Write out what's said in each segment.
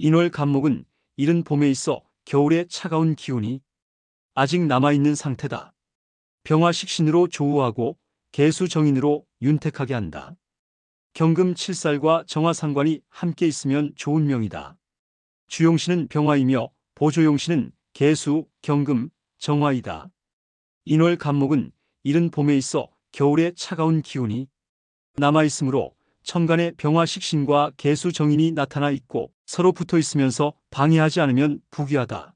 인월 간목은 이른 봄에 있어 겨울의 차가운 기운이 아직 남아있는 상태다. 병화식신으로 조우하고 개수정인으로 윤택하게 한다. 경금 칠살과 정화상관이 함께 있으면 좋은 명이다. 주용신은 병화이며 보조용신은 개수, 경금, 정화이다. 인월 간목은 이른 봄에 있어 겨울의 차가운 기운이 남아있으므로 천간에 병화식신과 개수정인이 나타나 있고 서로 붙어 있으면서 방해하지 않으면 부귀하다.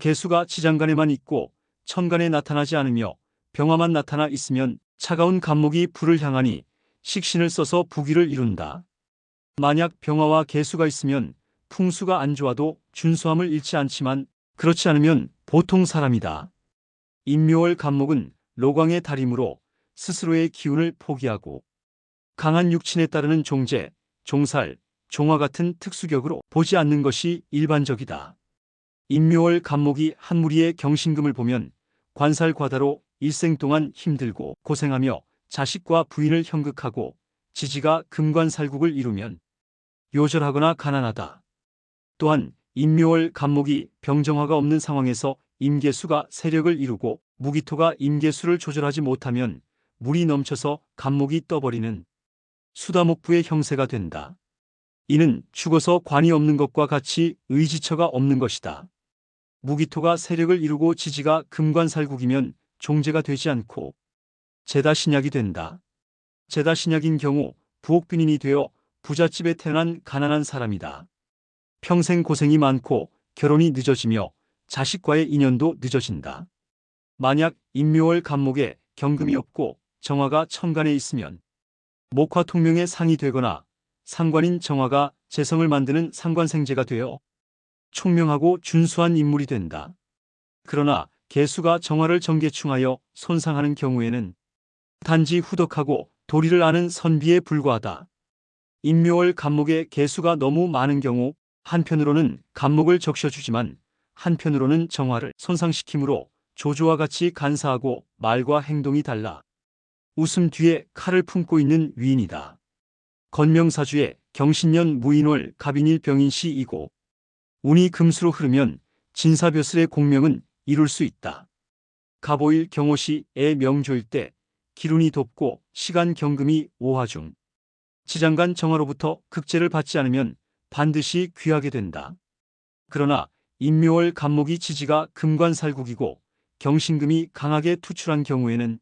개수가 지장간에만 있고 천간에 나타나지 않으며 병화만 나타나 있으면 차가운 간목이 불을 향하니 식신을 써서 부귀를 이룬다. 만약 병화와 개수가 있으면 풍수가 안 좋아도 준수함을 잃지 않지만 그렇지 않으면 보통 사람이다. 인묘월 간목은 로광의 달이므로 스스로의 기운을 포기하고 강한 육친에 따르는 종제, 종살, 종화 같은 특수격으로 보지 않는 것이 일반적이다. 인묘월 간목이 한 무리의 경신금을 보면 관살과다로 일생 동안 힘들고 고생하며 자식과 부인을 형극하고 지지가 금관살국을 이루면 요절하거나 가난하다. 또한 인묘월 간목이 병정화가 없는 상황에서 임계수가 세력을 이루고 무기토가 임계수를 조절하지 못하면 물이 넘쳐서 간목이 떠버리는 수다목부의 형세가 된다. 이는 죽어서 관이 없는 것과 같이 의지처가 없는 것이다. 무기토가 세력을 이루고 지지가 금관살국이면 종제가 되지 않고 제다 신약이 된다. 제다 신약인 경우 부옥빈인이 되어 부잣집에 태어난 가난한 사람이다. 평생 고생이 많고 결혼이 늦어지며 자식과의 인연도 늦어진다. 만약 인묘월 간목에 경금이 없고 정화가 천간에 있으면 목화 통명의 상이 되거나 상관인 정화가 재성을 만드는 상관생제가 되어 총명하고 준수한 인물이 된다. 그러나 개수가 정화를 정계충하여 손상하는 경우에는 단지 후덕하고 도리를 아는 선비에 불과하다. 인묘월 간목에 개수가 너무 많은 경우 한편으로는 간목을 적셔주지만 한편으로는 정화를 손상시키므로 조조와 같이 간사하고 말과 행동이 달라 웃음 뒤에 칼을 품고 있는 위인이다. 건명사주에 경신년 무인월 갑인일 병인시 이고 운이 금수로 흐르면 진사벼슬의 공명은 이룰 수 있다. 가보일 경호시의 명조일 때 기운이 돕고 시간 경금이 오화중 지장간 정화로부터 극제를 받지 않으면 반드시 귀하게 된다. 그러나 인묘월 간목이 지지가 금관살국이고 경신금이 강하게 투출한 경우에는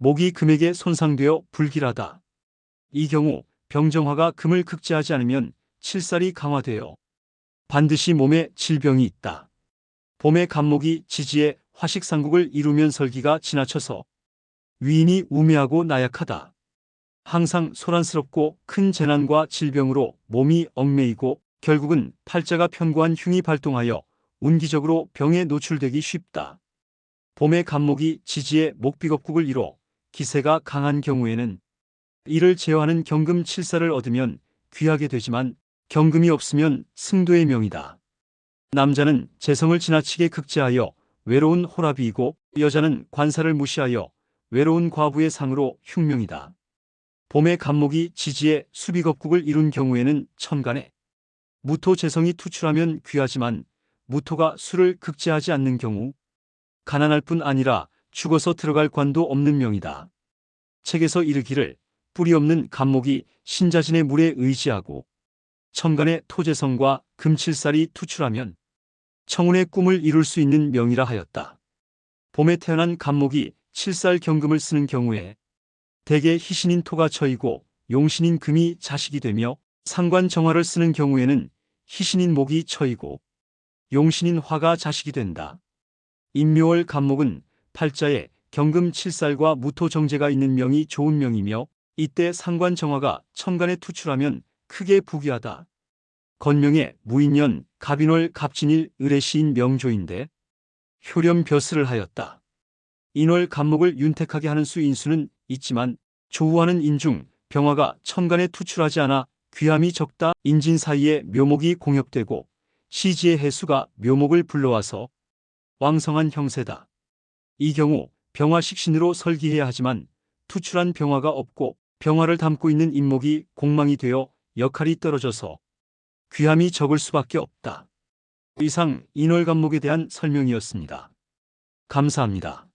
목이 금에게 손상되어 불길하다. 이 경우 병정화가 금을 극제하지 않으면 칠살이 강화되어 반드시 몸에 질병이 있다. 봄의 간목이 지지에 화식상국을 이루면 설기가 지나쳐서 위인이 우매하고 나약하다. 항상 소란스럽고 큰 재난과 질병으로 몸이 얽매이고 결국은 팔자가 편고한 흉이 발동하여 운기적으로 병에 노출되기 쉽다. 봄의 간목이 지지에 목비겁국을 이뤄 기세가 강한 경우에는 이를 제어하는 경금 칠사를 얻으면 귀하게 되지만 경금이 없으면 승도의 명이다. 남자는 재성을 지나치게 극제하여 외로운 호라비이고 여자는 관사를 무시하여 외로운 과부의 상으로 흉명이다. 봄의 간목이 지지에 수비겁국을 이룬 경우에는 천간에 무토 재성이 투출하면 귀하지만 무토가 수를 극제하지 않는 경우 가난할 뿐 아니라 죽어서 들어갈 관도 없는 명이다. 책에서 이르기를 뿌리 없는 간목이 신자진의 물에 의지하고 천간의 토재성과 금칠살이 투출하면 청운의 꿈을 이룰 수 있는 명이라 하였다. 봄에 태어난 간목이 칠살 경금을 쓰는 경우에 대개 희신인 토가 처이고 용신인 금이 자식이 되며 상관 정화를 쓰는 경우에는 희신인 목이 처이고 용신인 화가 자식이 된다. 인묘월 간목은 팔자에 경금 칠살과 무토 정제가 있는 명이 좋은 명이며 이때 상관 정화가 천간에 투출하면 크게 부귀하다. 건명의 무인년 갑인월 갑진일 의뢰시인 명조인데 효렴 벼슬을 하였다. 인월 간목을 윤택하게 하는 수 인수는 있지만 조우하는 인중 병화가 천간에 투출하지 않아 귀함이 적다 인진 사이에 묘목이 공역되고 시지의 해수가 묘목을 불러와서 왕성한 형세다. 이 경우 병화 식신으로 설기해야 하지만 투출한 병화가 없고 병화를 담고 있는 인목이 공망이 되어 역할이 떨어져서 귀함이 적을 수밖에 없다. 이상 인월 감목에 대한 설명이었습니다. 감사합니다.